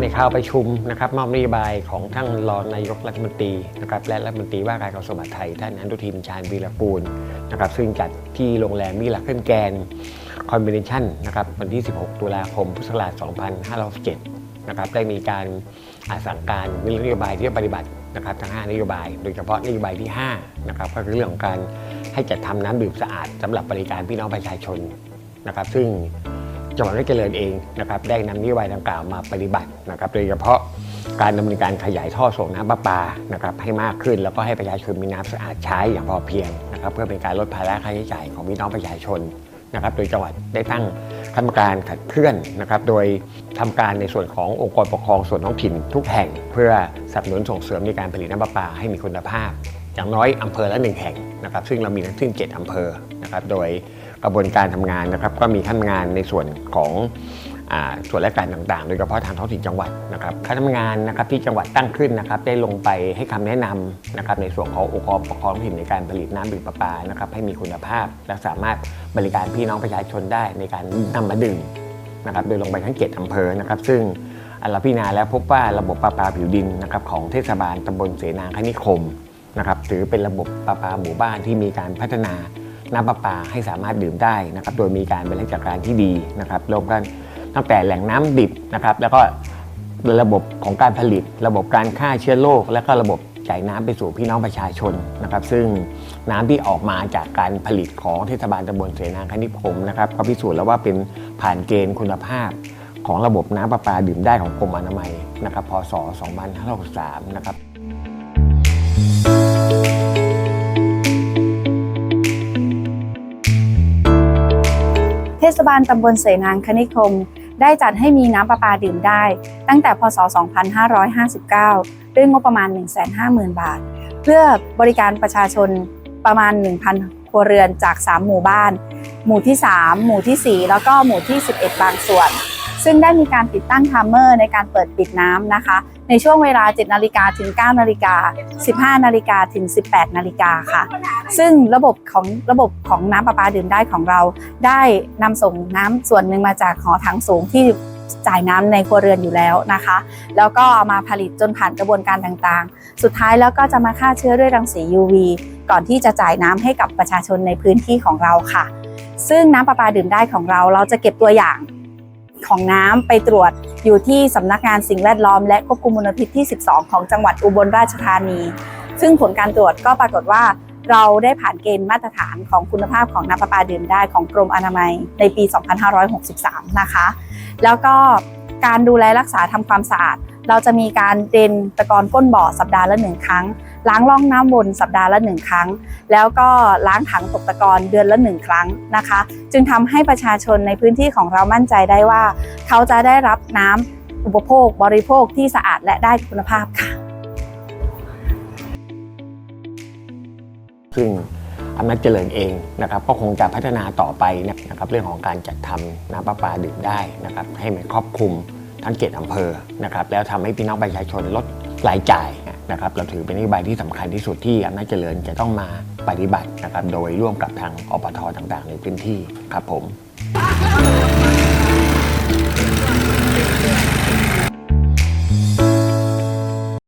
ในข่าวประชุมนะครับมอบนโยบายของท่านรองนายกรัฐมนตรีนะครับและรัฐมนตรีว่าการกระทรวงมหาดไทยท่านอนุทินชาญวีรกูลนะครับซึ่งจัดที่โรงแรมมิลาเคิลแกนคอนเวนชั่นนะครับวันที่ 16 ตุลาคมพุทธศักราช2567นะครับได้มีการอาสั่งการมีนโยบายที่จะปฏิบัตินะครับทั้ง 5 นโยบาย โดยเฉพาะนโยบายที่5นะครับก็คือเรื่องของการให้จัดทำน้ำดื่มสะอาดสำหรับบริการพี่น้องประชาชนนะครับซึ่ง จังหวัดราชเจริญเองนะครับได้นำนโยบายดังกล่าวมาปฏิบัตินะครับโดยเฉพาะการดำเนินการขยายท่อส่งน้ำประปานะครับให้มากขึ้นแล้วก็ให้ประชาชนมีน้ำสะอาดใช้อย่างพอเพียงนะครับเพื่อเป็นการลดภาระค่าใช้จ่ายของพี่น้องประชาชนนะครับโดยจังหวัดได้ตั้งคณะกรรมการขัดเคลื่อนนะครับ โดยทำการในส่วนขององค์กรปกครองส่วนท้องถิ่นทุกแห่ง เพื่อสนับสนุนส่งเสริมในการผลิตน้ำประปาให้มีคุณภาพ อย่างน้อยอำเภอละหนึ่งแห่งนะครับซึ่งเรามีทั้งสิ้น7อำเภอนะครับโดย กระบวนการทำงานนะครับ ก็มีขั้นงานในส่วนของอส่วนราชการต่างๆ โดยเฉพาะทางท้องถิ่นจังหวัดนะครับคณะทำงานนะครับที่จังหวัดตั้งขึ้นนะครับ ได้ลงไปให้คำแนะนำนะครับในส่วนขององค์กรปกครองท้องถิ่นในการผลิตน้ำดื่มประปานะครับให้มีคุณภาพ และสามารถบริการพี่น้องประชาชนได้ในการนำมาดื่มนะครับโดยลงไปทั้ง7อำเภอนะครับ ซึ่งเราพิจารณาแล้วพบว่าระบบประปาผิวดินนะครับของเทศบาลตำบลเสนาคณิคมนะครับถือเป็นระบบประปาหมู่บ้านที่มีการพัฒนา น้ำประปาให้สามารถดื่มได้นะครับโดยมีการบริหารจัดการที่ดีนะครับรวมกันตั้งแต่แหล่งน้ำดิบนะครับแล้วก็ระบบของการผลิต ระบบการฆ่าเชื้อโรคและก็ระบบจ่ายน้ำไปสู่พี่น้องประชาชนนะครับ ซึ่งน้ำที่ออกมาจากการผลิตของเทศบาลตำบลเสนาคณิคมนะครับก็พิสูจน์แล้วว่าเป็นผ่านเกณฑ์คุณภาพของระบบน้ำประปาดื่มได้ของกรมอนามัยนะครับพศ 2563 นะครับ ศบาลตำบลเสนางคณิคม ได้จัดให้มีน้ำประปาดื่มได้ ตั้งแต่พศ 2559 ด้วยงบประมาณ 150,000 บาท เพื่อบริการประชาชนประมาณ 1,000 ครัวเรือนจาก 3 หมู่บ้าน หมู่ที่ 3 หมู่ทีสี่4 แล้วก็หมู่ที่ 11 บางส่วน ซึ่งได้มีการติดตั้งไทม์เมอร์ในการเปิดปิดน้ำนะคะ ในช่วงเวลา 7 นาฬิกาถึง 9 นาฬิกา 15 นาฬิกาถึง 18 นาฬิกาค่ะ ซึ่งระบบของระบบของน้ำประปาดื่มได้ของเรา ได้นำส่งน้ำส่วนหนึ่งมาจากหอถังสูงที่จ่ายน้ำในครัวเรือนอยู่แล้วนะคะ แล้วก็เอามาผลิตจนผ่านกระบวนการต่างๆ สุดท้ายแล้วก็จะมาฆ่าเชื้อด้วยรังสี UV ก่อนที่จะจ่ายน้ำให้กับประชาชนในพื้นที่ของเราค่ะ ซึ่งน้ำประปาดื่มได้ของเรา เราจะเก็บตัวอย่าง ของน้ำไปตรวจอยู่ที่สำนักงานสิ่งแวดล้อมและควบคุมมลพิษที่ 12 ของจังหวัดอุบลราชธานี ซึ่งผลการตรวจก็ปรากฏว่า เราได้ผ่านเกณฑ์มาตรฐานของคุณภาพของน้ำประปาดื่มได้ของกรมอนามัยในปี 2563 นะคะ แล้วก็การดูแลรักษาทำความสะอาด เราจะมีการเดนตะกอนก้นบ่อสัปดาห์ละหนึ่งครั้ง ล้างร่องน้ำวนสัปดาห์ละหนึ่งครั้ง แล้วก็ล้างถังตกตะกอนเดือนละหนึ่งครั้งนะคะ จึงทำให้ประชาชนในพื้นที่ของเรามั่นใจได้ว่า เขาจะได้รับน้ำอุปโภคบริโภคที่สะอาดและได้คุณภาพค่ะ ซึ่งอำนาจเจริญเองนะครับก็คงจะพัฒนาต่อไปนะครับเรื่องของการจัดทำน้ำประปาดื่มได้นะครับให้มันครอบคลุม ทั้งเจ็ดอำเภอนะครับแล้วทำให้พี่น้องประชาชนลดรายจ่ายนะครับเราถือเป็นนโยบายที่สำคัญที่สุดที่อำนาจเจริญจะต้องมาปฏิบัตินะครับโดยร่วมกับทางอปทต่างๆ ในพื้นที่ครับผม